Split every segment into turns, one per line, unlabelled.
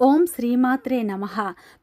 ఓం శ్రీమాత్రే నమ.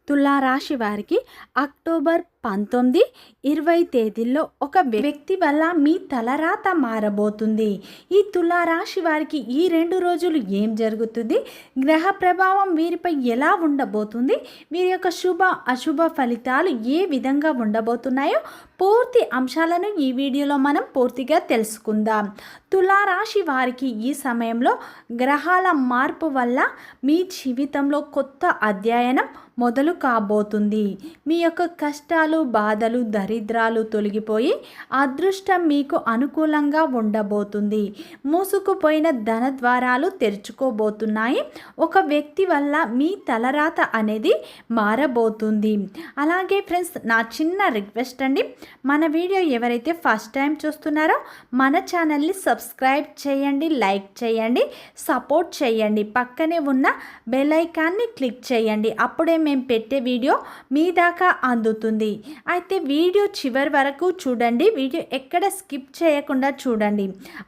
తులారాశి వారికి అక్టోబర్ పంతొమ్మిది ఇరవై తేదీల్లో ఒక వ్యక్తి వల్ల మీ తలరాత మారబోతుంది. ఈ తులారాశి వారికి ఈ రెండు రోజులు ఏం జరుగుతుంది? గ్రహ ప్రభావం వీరిపై ఎలా ఉండబోతుంది? వీరి యొక్క శుభ అశుభ ఫలితాలు ఏ విధంగా ఉండబోతున్నాయో పూర్తి అంశాలను ఈ వీడియోలో మనం పూర్తిగా తెలుసుకుందాం. తులారాశి వారికి ఈ సమయంలో గ్రహాల మార్పు వల్ల మీ జీవితంలో కొత్త అధ్యయనం మొదలు కాబోతుంది. మీ యొక్క కష్టాలు బాధలు దరిద్రాలు తొలగిపోయి అదృష్టం మీకు అనుకూలంగా ఉండబోతుంది. మూసుకుపోయిన ధన ద్వారాలు తెరుచుకోబోతున్నాయి. ఒక వ్యక్తి వల్ల మీ తలరాత అనేది మారబోతుంది. అలాగే ఫ్రెండ్స్ నా చిన్న రిక్వెస్ట్ అండి. మన వీడియో ఎవరైతే ఫస్ట్ టైం చూస్తున్నారో మన ఛానల్ని సబ్స్క్రైబ్ చేయండి లైక్ చేయండి సపోర్ట్ చేయండి. పక్కనే ఉన్న బెల్ ఐకాన్ని క్లిక్ చేయండి. అప్పుడే మేము పెట్టే వీడియో మీ దాకా అందుతుంది. అయితే వీడియో చివరి వరకు చూడండి. వీడియో ఎక్కడ స్కిప్ చేయకుండా చూడండి.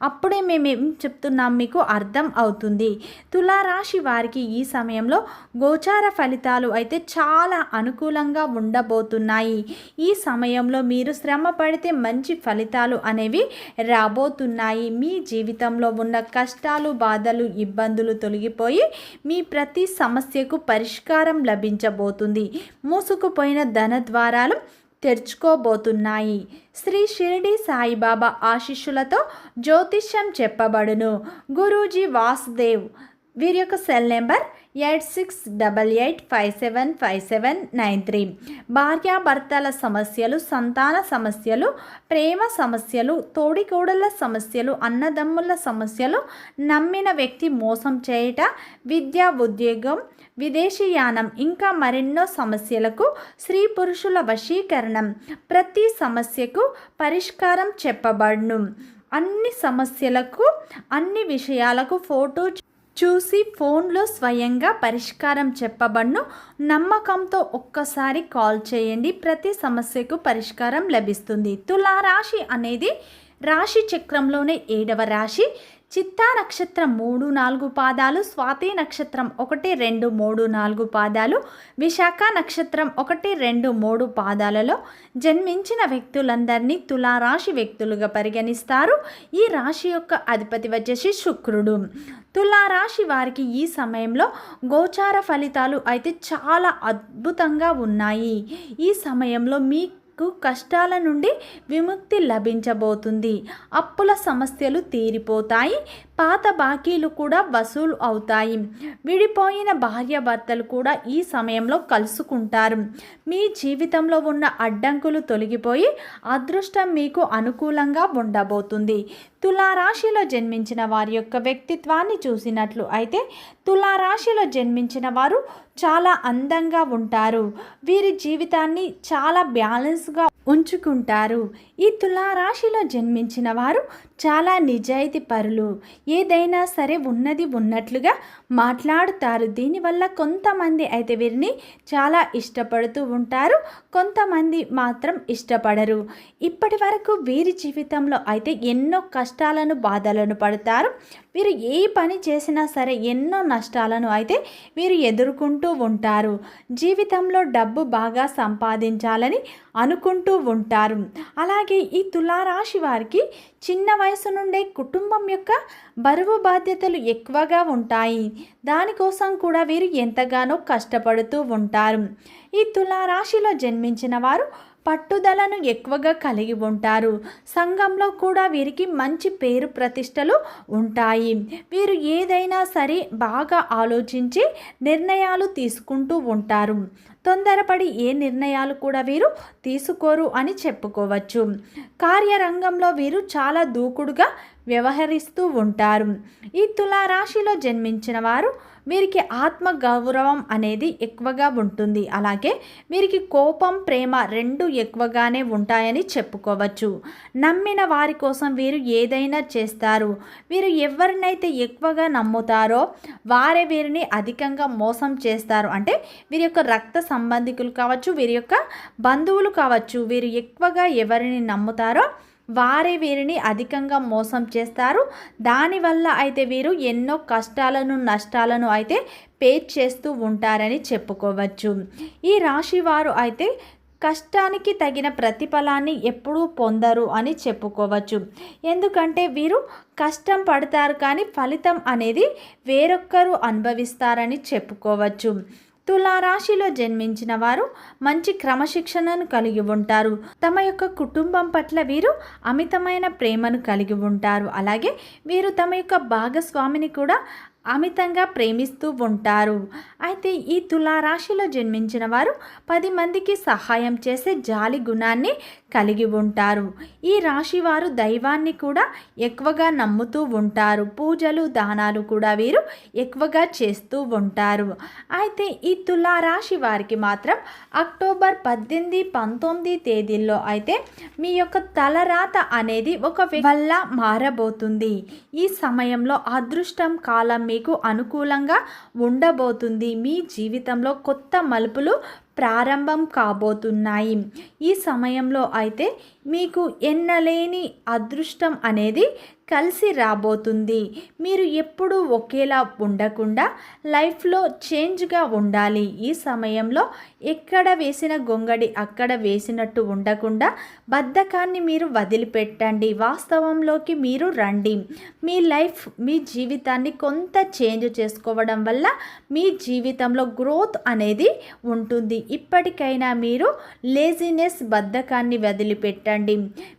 అప్పుడే మేము ఏం చెప్తున్నాం మీకు అర్థం అవుతుంది. తులారాశి వారికి ఈ సమయంలో గోచార ఫలితాలు అయితే చాలా అనుకూలంగా ఉండబోతున్నాయి. ఈ సమయంలో మీరు శ్రమ పడితే మంచి ఫలితాలు అనేవి రాబోతున్నాయి. మీ జీవితంలో ఉన్న కష్టాలు బాధలు ఇబ్బందులు తొలగిపోయి మీ ప్రతి సమస్యకు పరిష్కారం లభించ లభించబోతుంది మూసుకుపోయిన ధనద్వారాలు తెరుచుకోబోతున్నాయి. శ్రీ షిరిడి సాయిబాబా ఆశిష్యులతో జ్యోతిష్యం చెప్పబడును. గురూజీ వాసుదేవ్ వీరి యొక్క cell number eight six double eight five seven five seven nine three. భార్యాభర్తల సమస్యలు సంతాన సమస్యలు ప్రేమ సమస్యలు తోడికోడళ్ళ సమస్యలు అన్నదమ్ముల సమస్యలు నమ్మిన వ్యక్తి మోసం చేయట విద్యా ఉద్యోగం విదేశీయానం ఇంకా మరెన్నో సమస్యలకు స్త్రీ పురుషుల వశీకరణం ప్రతి సమస్యకు పరిష్కారం చెప్పబడును. అన్ని సమస్యలకు అన్ని విషయాలకు ఫోటో చూసి ఫోన్లో స్వయంగా పరిష్కారం చెప్పబడును. నమ్మకంతో ఒక్కసారి కాల్ చేయండి. ప్రతి సమస్యకు పరిష్కారం లభిస్తుంది. తులారాశి అనేది రాశి చక్రంలోనే ఏడవ రాశి. చిత్తా నక్షత్రం మూడు నాలుగు పాదాలు స్వాతి నక్షత్రం ఒకటి రెండు మూడు నాలుగు పాదాలు విశాఖ నక్షత్రం ఒకటి రెండు మూడు పాదాలలో జన్మించిన వ్యక్తులందరినీ తులారాశి వ్యక్తులుగా పరిగణిస్తారు. ఈ రాశి యొక్క అధిపతి వచ్చేసి శుక్రుడు. తులారాశి వారికి ఈ సమయంలో గోచార ఫలితాలు అయితే చాలా అద్భుతంగా ఉన్నాయి. ఈ సమయంలో మీ మీకు కష్టాల నుండి విముక్తి లభించబోతుంది. అప్పుల సమస్యలు తీరిపోతాయి. పాత బాకీలు కూడా వసూలు అవుతాయి. విడిపోయిన భార్యాభర్తలు కూడా ఈ సమయంలో కలుసుకుంటారు. మీ జీవితంలో ఉన్న అడ్డంకులు తొలగిపోయి అదృష్టం మీకు అనుకూలంగా ఉండబోతుంది. తులారాశిలో జన్మించిన వారి యొక్క వ్యక్తిత్వాన్ని చూసినట్లు అయితే తులారాశిలో జన్మించిన వారు చాలా అందంగా ఉంటారు. వీరి జీవితాన్ని చాలా బ్యాలెన్స్గా ఉంచుకుంటారు. ఈ తులారాశిలో జన్మించిన వారు చాలా నిజాయితీ పరులు. ఏదైనా సరే ఉన్నది ఉన్నట్లుగా మాట్లాడుతారు. దీనివల్ల కొంతమంది అయితే వీరిని చాలా ఇష్టపడుతూ ఉంటారు. కొంతమంది మాత్రం ఇష్టపడరు. ఇప్పటి వరకు వీరి జీవితంలో అయితే ఎన్నో కష్టాలను బాధలను పడతారు. వీరు ఏ పని చేసినా సరే ఎన్నో నష్టాలను అయితే వీరు ఎదుర్కొంటూ ఉంటారు. జీవితంలో డబ్బు బాగా సంపాదించాలని అనుకుంటూ ఉంటారు. అలాగే ఈ తులారాశి వారికి చిన్న వయసు నుండే కుటుంబం యొక్క బరువు బాధ్యతలు ఎక్కువగా ఉంటాయి. దానికోసం కూడా వీరు ఎంతగానో కష్టపడుతూ ఉంటారు. ఈ తులారాశిలో జన్మించిన వారు పట్టుదలను ఎక్కువగా కలిగి ఉంటారు. సంఘంలో కూడా వీరికి మంచి పేరు ప్రతిష్టలు ఉంటాయి. వీరు ఏదైనా సరే బాగా ఆలోచించి నిర్ణయాలు తీసుకుంటూ ఉంటారు. తొందరపడి ఏ నిర్ణయాలు కూడా వీరు తీసుకోరు అని చెప్పుకోవచ్చు. కార్యరంగంలో వీరు చాలా దూకుడుగా వ్యవహరిస్తూ ఉంటారు. ఈ తులారాశిలో జన్మించిన వారు వీరికి ఆత్మ గౌరవం అనేది ఎక్కువగా ఉంటుంది. అలాగే వీరికి కోపం ప్రేమ రెండు ఎక్కువగానే ఉంటాయని చెప్పుకోవచ్చు. నమ్మిన వారి కోసం వీరు ఏదైనా చేస్తారు. వీరు ఎవరినైతే ఎక్కువగా నమ్ముతారో వారే వీరిని అధికంగా మోసం చేస్తారు. అంటే వీరి యొక్క రక్త సంబంధికులు కావచ్చు వీరి యొక్క బంధువులు కావచ్చు వీరు ఎక్కువగా ఎవరిని నమ్ముతారో వారే వీరిని అధికంగా మోసం చేస్తారు. దానివల్ల అయితే వీరు ఎన్నో కష్టాలను నష్టాలను అయితే పే చేస్తూ ఉంటారని చెప్పుకోవచ్చు. ఈ రాశి వారు అయితే కష్టానికి తగిన ప్రతిఫలాన్ని ఎప్పుడూ పొందరు అని చెప్పుకోవచ్చు. ఎందుకంటే వీరు కష్టం పడతారు కానీ ఫలితం అనేది వేరొక్కరు అనుభవిస్తారని చెప్పుకోవచ్చు. తులారాశిలో జన్మించిన వారు మంచి క్రమశిక్షణను కలిగి ఉంటారు. తమ యొక్క కుటుంబం పట్ల వీరు అమితమైన ప్రేమను కలిగి ఉంటారు. అలాగే వీరు తమ యొక్క భాగస్వామిని కూడా అమితంగా ప్రేమిస్తూ ఉంటారు. అయితే ఈ తులారాశిలో జన్మించిన వారు పది మందికి సహాయం చేసే జాలి గుణాన్ని కలిగి ఉంటారు. ఈ రాశి వారు దైవాన్ని కూడా ఎక్కువగా నమ్ముతూ ఉంటారు. పూజలు దానాలు కూడా వీరు ఎక్కువగా చేస్తూ ఉంటారు. అయితే ఈ తులారాశి వారికి మాత్రం అక్టోబర్ పద్దెనిమిది పంతొమ్మిది తేదీల్లో అయితే మీ యొక్క తలరాత అనేది ఒక వల్ల మారబోతుంది. ఈ సమయంలో అదృష్టం కాలం మీకు అనుకూలంగా ఉండబోతుంది. మీ జీవితంలో కొత్త మలుపులు ప్రారంభం కాబోతున్నాయి. ఈ సమయంలో అయితే మీకు ఎన్నలేని అదృష్టం అనేది కలిసి రాబోతుంది. మీరు ఎప్పుడూ ఒకేలా ఉండకుండా లైఫ్లో చేంజ్గా ఉండాలి. ఈ సమయంలో ఎక్కడ వేసిన గొంగడి అక్కడ వేసినట్టు ఉండకుండా బద్ధకాన్ని మీరు వదిలిపెట్టండి. వాస్తవంలోకి మీరు రండి. మీ లైఫ్ మీ జీవితాన్ని కొంత చేంజ్ చేసుకోవడం వల్ల మీ జీవితంలో గ్రోత్ అనేది ఉంటుంది. ఇప్పటికైనా మీరు లేజినెస్ బద్ధకాన్ని వదిలిపెట్టండి.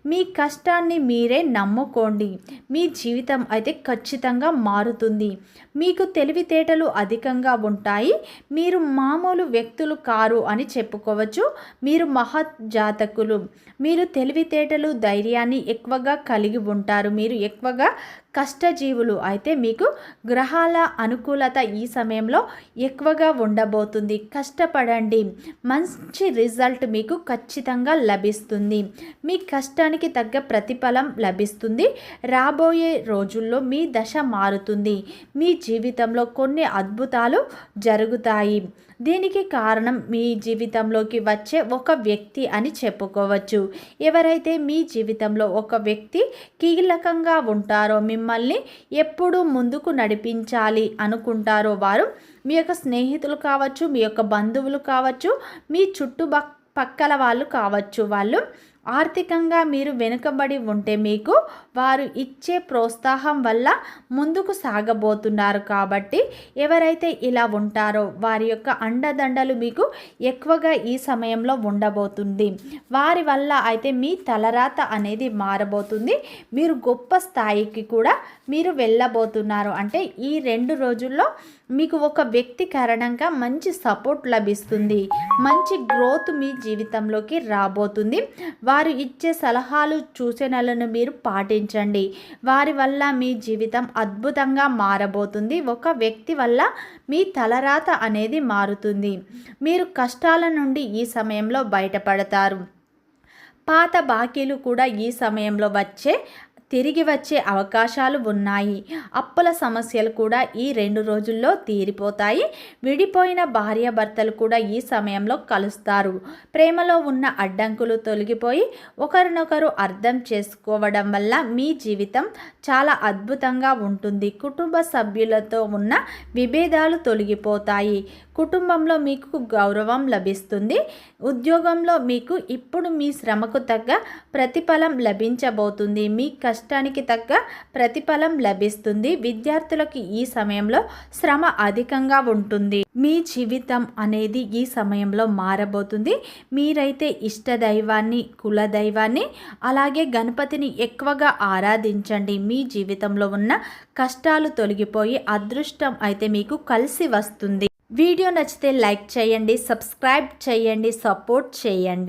మీ కష్టాన్ని మీరే నమ్ముకోండి. మీ జీవితం అయితే ఖచ్చితంగా మారుతుంది. మీకు తెలివితేటలు అధికంగా ఉంటాయి. మీరు మామూలు వ్యక్తులు కారు అని చెప్పుకోవచ్చు. మీరు మహత్ జాతకులు మీరు తెలివితేటలు ధైర్యాన్ని ఎక్కువగా కలిగి ఉంటారు. మీరు ఎక్కువగా కష్టజీవులు అయితే మీకు గ్రహాల అనుకూలత ఈ సమయంలో ఎక్కువగా ఉండబోతుంది. కష్టపడండి. మంచి రిజల్ట్ మీకు ఖచ్చితంగా లభిస్తుంది. మీ కష్టానికి తగ్గ ప్రతిఫలం లభిస్తుంది. రాబోయే రోజుల్లో మీ దశ మారుతుంది. మీ జీవితంలో కొన్ని అద్భుతాలు జరుగుతాయి. దీనికి కారణం మీ జీవితంలోకి వచ్చే ఒక వ్యక్తి అని చెప్పుకోవచ్చు. ఎవరైతే మీ జీవితంలో ఒక వ్యక్తి కీలకంగా ఉంటారో మిమ్మల్ని ఎప్పుడూ ముందుకు నడిపించాలి అనుకుంటారో వారు మీ యొక్క స్నేహితులు కావచ్చు మీ యొక్క బంధువులు కావచ్చు మీ చుట్టుపక్కల వాళ్ళు కావచ్చు వాళ్ళు ఆర్థికంగా మీరు వెనుకబడి ఉంటే మీకు వారు ఇచ్చే ప్రోత్సాహం వల్ల ముందుకు సాగబోతున్నారు కాబట్టి ఎవరైతే ఇలా ఉంటారో వారి యొక్క అండదండలు మీకు ఎక్కువగా ఈ సమయంలో ఉండబోతుంది. వారి వల్ల అయితే మీ తలరాత అనేది మారబోతుంది. మీరు గొప్ప స్థాయికి కూడా మీరు వెళ్ళబోతున్నారు. అంటే ఈ రెండు రోజుల్లో మీకు ఒక వ్యక్తి కారణంగా మంచి సపోర్ట్ లభిస్తుంది. మంచి గ్రోత్ మీ జీవితంలోకి రాబోతుంది. వారు ఇచ్చే సలహాలు సూచనలను మీరు పాటించండి. వారి వల్ల మీ జీవితం అద్భుతంగా మారబోతుంది. ఒక వ్యక్తి వల్ల మీ తలరాత అనేది మారుతుంది. మీరు కష్టాల నుండి ఈ సమయంలో బయటపడతారు. పాత బాకీలు కూడా ఈ సమయంలో వచ్చే తిరిగి వచ్చే అవకాశాలు ఉన్నాయి. అప్పుల సమస్యలు కూడా ఈ రెండు రోజుల్లో తీరిపోతాయి. విడిపోయిన భార్యాభర్తలు కూడా ఈ సమయంలో కలుస్తారు. ప్రేమలో ఉన్న అడ్డంకులు తొలగిపోయి ఒకరినొకరు అర్థం చేసుకోవడం వల్ల మీ జీవితం చాలా అద్భుతంగా ఉంటుంది. కుటుంబ సభ్యులతో ఉన్న విభేదాలు తొలగిపోతాయి. కుటుంబంలో మీకు గౌరవం లభిస్తుంది. ఉద్యోగంలో మీకు ఇప్పుడు మీ శ్రమకు తగ్గ ప్రతిఫలం లభించబోతుంది. మీ కష్టానికి తగ్గ ప్రతిఫలం లభిస్తుంది. విద్యార్థులకు ఈ సమయంలో శ్రమ అధికంగా ఉంటుంది. మీ జీవితం అనేది ఈ సమయంలో మారబోతుంది. మీరైతే ఇష్టదైవాన్ని కులదైవాన్ని అలాగే గణపతిని ఎక్కువగా ఆరాధించండి. మీ జీవితంలో ఉన్న కష్టాలు తొలగిపోయి అదృష్టం అయితే మీకు కలిసి వస్తుంది. వీడియో నచ్చితే లైక్ చేయండి సబ్స్క్రైబ్ చేయండి సపోర్ట్ చేయండి.